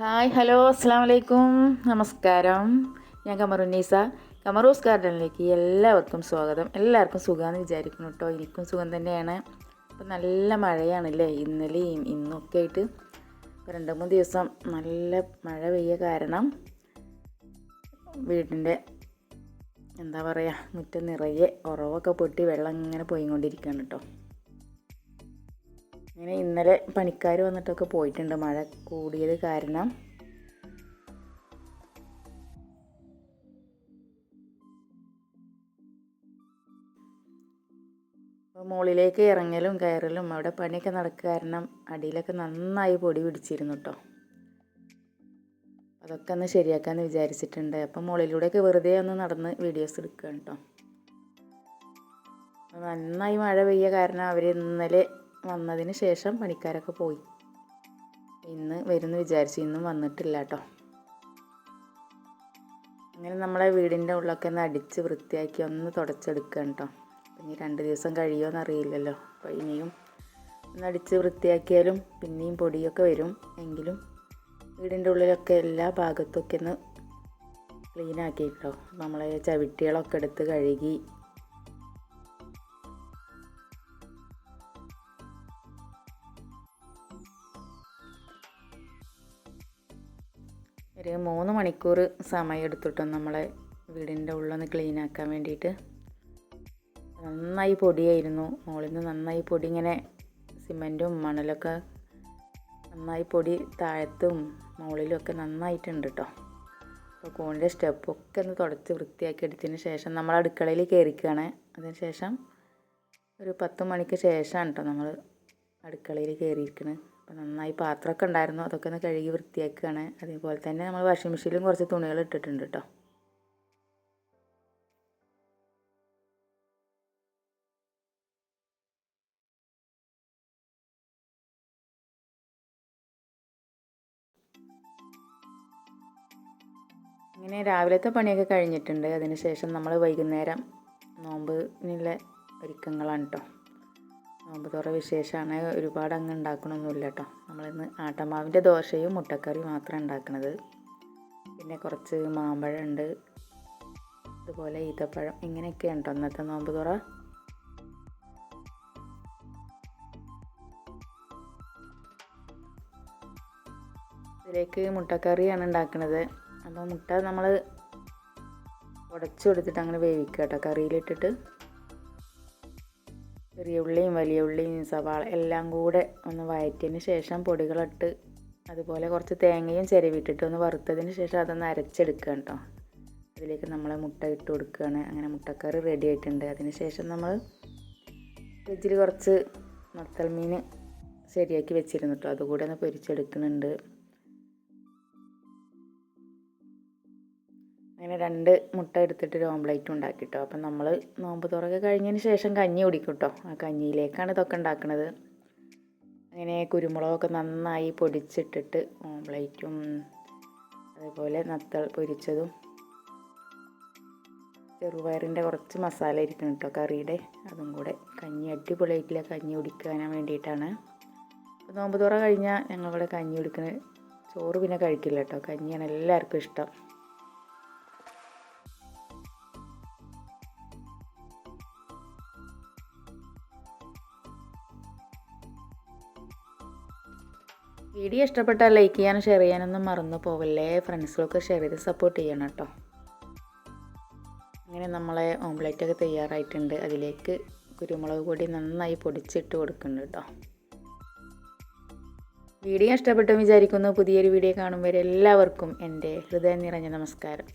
Hi hello അസ്സാം വലൈക്കും നമസ്കാരം. ഞാൻ കമറുന്നീസ കമറൂസ് ഗാർഡനിലേക്ക് എല്ലാവർക്കും സ്വാഗതം. എല്ലാവർക്കും സുഖമാണെന്ന് വിചാരിക്കുന്നു കേട്ടോ എനിക്കും സുഖം തന്നെയാണ്. അപ്പം നല്ല മഴയാണല്ലേ? ഇന്നലെയും ഇന്നൊക്കെ ആയിട്ട് രണ്ട് മൂന്ന് ദിവസം നല്ല മഴ പെയ്യ കാരണം വീടിന്റെ എന്താ പറയുക മുറ്റം നിറയെ ഉറവൊക്കെ പൊട്ടി വെള്ളം ഇങ്ങനെ പോയിക്കൊണ്ടിരിക്കുകയാണ് കേട്ടോ ഇങ്ങനെ ഇന്നലെ പണിക്കാർ വന്നിട്ടൊക്കെ പോയിട്ടുണ്ട്. മഴ കൂടിയത് കാരണം. അപ്പോൾ മുകളിലേക്ക് ഇറങ്ങലും കയറലും അവിടെ പണിയൊക്കെ നടക്കുക കാരണം അടിയിലൊക്കെ നന്നായി പൊടി പിടിച്ചിരുന്നു കേട്ടോ അതൊക്കെ ഒന്ന് ശരിയാക്കാമെന്ന് വിചാരിച്ചിട്ടുണ്ട്. അപ്പം മുകളിലൂടെയൊക്കെ വെറുതെ ഒന്ന് നടന്ന് വീഡിയോസ് എടുക്കുകയാണ് കേട്ടോ നന്നായി മഴ പെയ്യ കാരണം അവർ ഇന്നലെ വന്നതിന് ശേഷം പണിക്കാരൊക്കെ പോയി. ഇന്ന് വരുമെന്ന് വിചാരിച്ചു ഇന്നും വന്നിട്ടില്ല കേട്ടോ അങ്ങനെ നമ്മളെ വീടിന്റെ ഉള്ളൊക്കെ ഒന്ന് അടിച്ച് വൃത്തിയാക്കി ഒന്ന് തുടച്ചെടുക്കുക കേട്ടോ ഇനി രണ്ട് ദിവസം കഴിയുമോ അറിയില്ലല്ലോ. അപ്പോൾ ഇനിയും ഒന്ന് അടിച്ച് വൃത്തിയാക്കിയാലും പിന്നെയും പൊടിയൊക്കെ വരും. എങ്കിലും വീടിന്റെ ഉള്ളിലൊക്കെ എല്ലാ ഭാഗത്തൊക്കെ ഒന്ന് ക്ലീൻ ആക്കിയിട്ടോ നമ്മളെ ചവിട്ടികളൊക്കെ എടുത്ത് കഴുകി ഒരു മൂന്ന് മണിക്കൂർ സമയം എടുത്തിട്ടോ നമ്മളെ വീടിന്റെ ഉള്ളൊന്ന് ക്ലീൻ ആക്കാൻ വേണ്ടിയിട്ട്. നന്നായി പൊടിയായിരുന്നു. മുകളിൽ നിന്ന് നന്നായി പൊടി ഇങ്ങനെ സിമന്റും മണലൊക്കെ നന്നായി പൊടി താഴത്തും മുകളിലും ഒക്കെ നന്നായിട്ടുണ്ട് കേട്ടോ അപ്പോൾ കൂണിന്റെ സ്റ്റെപ്പൊക്കെ ഒന്ന് തുടച്ച് വൃത്തിയാക്കി എടുത്തതിന് ശേഷം നമ്മൾ അടുക്കളയിൽ കയറിക്കുകയാണ് അതിന് ശേഷം ഒരു പത്ത് മണിക്ക് ശേഷമാണ് കേട്ടോ നമ്മൾ അടുക്കളയിൽ കയറിയിരിക്കുന്നത് അപ്പോൾ നന്നായി പാത്രമൊക്കെ ഉണ്ടായിരുന്നു. അതൊക്കെ ഒന്ന് കഴുകി വൃത്തിയാക്കുകയാണ്. അതേപോലെ തന്നെ നമ്മൾ വാഷിംഗ് മെഷീനിലും കുറച്ച് തുണികൾ ഇട്ടിട്ടുണ്ട് കേട്ടോ ഇങ്ങനെ രാവിലത്തെ പണിയൊക്കെ കഴിഞ്ഞിട്ടുണ്ട്. അതിനുശേഷം നമ്മൾ വൈകുന്നേരം നോമ്പിനുള്ള ഒരുക്കങ്ങളാണ് കേട്ടോ നോമ്പ് തുറ വിശേഷമാണ് ഒരുപാട് അങ്ങ് ഉണ്ടാക്കണമൊന്നുമില്ല കേട്ടോ നമ്മളിന്ന് ആട്ടമാവിന്റെ ദോശയും മുട്ടക്കറി മാത്രം ഉണ്ടാക്കണത്. പിന്നെ കുറച്ച് മാമ്പഴം ഉണ്ട് അതുപോലെ ഈത്തപ്പഴം ഇങ്ങനെയൊക്കെയാണ് കേട്ടോ ഇന്നത്തെ നോമ്പ് തുറ ഇതിലേക്ക് മുട്ടക്കറിയാണ് ഉണ്ടാക്കുന്നത് അപ്പോൾ മുട്ട നമ്മൾ ഉടച്ചു കൊടുത്തിട്ട് അങ്ങനെ വേവിക്കുക കേട്ടോ കറിയിലിട്ടിട്ട്. ചെറിയ ഉള്ളിയും വലിയ ഉള്ളിയും സവാള എല്ലാം കൂടെ ഒന്ന് വയറ്റിയതിന് ശേഷം പൊടികളിട്ട് അതുപോലെ കുറച്ച് തേങ്ങയും ചിരവിട്ടിട്ട് ഒന്ന് വറുത്തതിന് ശേഷം അതൊന്ന് അരച്ചെടുക്കുക കേട്ടോ. അതിലേക്ക് നമ്മൾ മുട്ട ഇട്ട് കൊടുക്കുകയാണ്. അങ്ങനെ മുട്ടക്കറി റെഡി ആയിട്ടുണ്ട്. അതിന് ശേഷം നമ്മൾ ഫ്രിഡ്ജിൽ കുറച്ച് മത്തൽ മീൻ ശരിയാക്കി വെച്ചിരുന്നു കേട്ടോ. അതുകൂടെ ഒന്ന് പൊരിച്ചെടുക്കുന്നുണ്ട്. അങ്ങനെ രണ്ട് മുട്ട എടുത്തിട്ട് ഒരു ഓംപ്ലേറ്റ് ഉണ്ടാക്കി കേട്ടോ അപ്പം നമ്മൾ നോമ്പ് തുറക്കെ കഴിഞ്ഞതിന് ശേഷം കഞ്ഞി കുടിക്കും കേട്ടോ ആ കഞ്ഞിയിലേക്കാണ് ഇതൊക്കെ ഉണ്ടാക്കുന്നത് അങ്ങനെ കുരുമുളകൊക്കെ നന്നായി പൊടിച്ചിട്ടിട്ട് ഓംപ്ലേറ്റും അതേപോലെ നത്തൾ പൊരിച്ചതും ചെറുപയറിന്റെ കുറച്ച് മസാല ഇരിക്കണം കേട്ടോ കറിയുടെ. അതും കൂടെ കഞ്ഞി അടിപൊളിയായിട്ടില്ല കഞ്ഞി കുടിക്കാനാൻ വേണ്ടിയിട്ടാണ്. അപ്പോൾ നോമ്പ് തുറ കഴിഞ്ഞാൽ ഞങ്ങളിവിടെ കഞ്ഞി കുടിക്കുന്നത് ചോറ് പിന്നെ കഴിക്കില്ല കേട്ടോ. കഞ്ഞിയാണ് എല്ലാവർക്കും ഇഷ്ടം. വീഡിയോ ഇഷ്ടപ്പെട്ടാൽ ലൈക്ക് ചെയ്യാനും ഷെയർ ചെയ്യാനൊന്നും മറന്നു പോവല്ലേ. ഫ്രണ്ട്സിലൊക്കെ ഷെയർ ചെയ്ത് സപ്പോർട്ട് ചെയ്യണം കേട്ടോ. അങ്ങനെ നമ്മളെ ഓംലെറ്റൊക്കെ തയ്യാറായിട്ടുണ്ട്. അതിലേക്ക് കുരുമുളക് പൊടി നന്നായി പൊടിച്ചിട്ട് കൊടുക്കുന്നുണ്ട് കേട്ടോ. വീഡിയോ ഇഷ്ടപ്പെട്ടു വിചാരിക്കുന്നു. പുതിയൊരു വീഡിയോ കാണുമ്പോൾ എല്ലാവർക്കും എന്റെ ഹൃദയം നിറഞ്ഞ നമസ്കാരം.